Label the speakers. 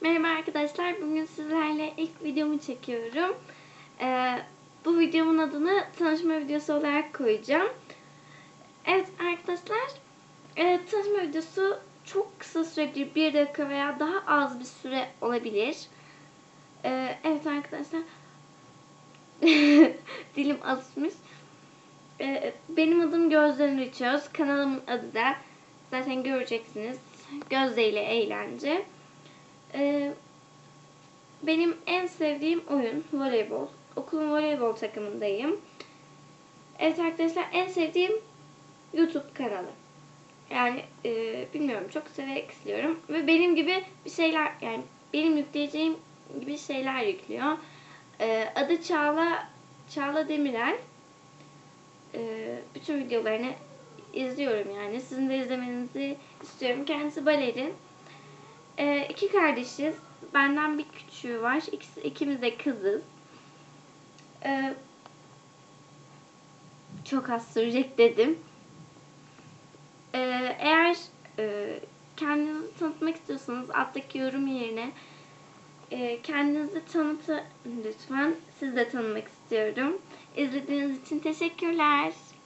Speaker 1: Merhaba arkadaşlar. Bugün sizlerle ilk videomu çekiyorum. Ee, bu videomun adını tanışma videosu olarak koyacağım. Evet arkadaşlar. E, tanışma videosu çok kısa sürebilir. Bir dakika veya daha az bir süre olabilir. Ee, evet arkadaşlar. Dilim alışmış. Ee, benim adım Gözden Riçöz. Kanalımın adı da zaten göreceksiniz. Gözde ile eğlence. Ee, benim en sevdiğim oyun voleybol. Okulun voleybol takımındayım. Evet arkadaşlar en sevdiğim YouTube kanalı. Yani e, bilmiyorum çok severek izliyorum. Ve benim gibi bir şeyler yani benim yükleyeceğim gibi şeyler yüklüyor. Ee, adı Çağla Çağla Demirel. Ee, bütün videolarını izliyorum yani. Sizin de izlemenizi istiyorum. Kendisi balerin. Ee, iki kardeşiz. Benden bir küçüğü var. İkisi, ikimiz de kızız. Ee, çok az sürecek dedim. Ee, eğer e, kendinizi tanıtmak istiyorsanız alttaki yorum yerine e, kendinizi tanıtın lütfen. Siz de tanımak istiyorum. İzlediğiniz için teşekkürler.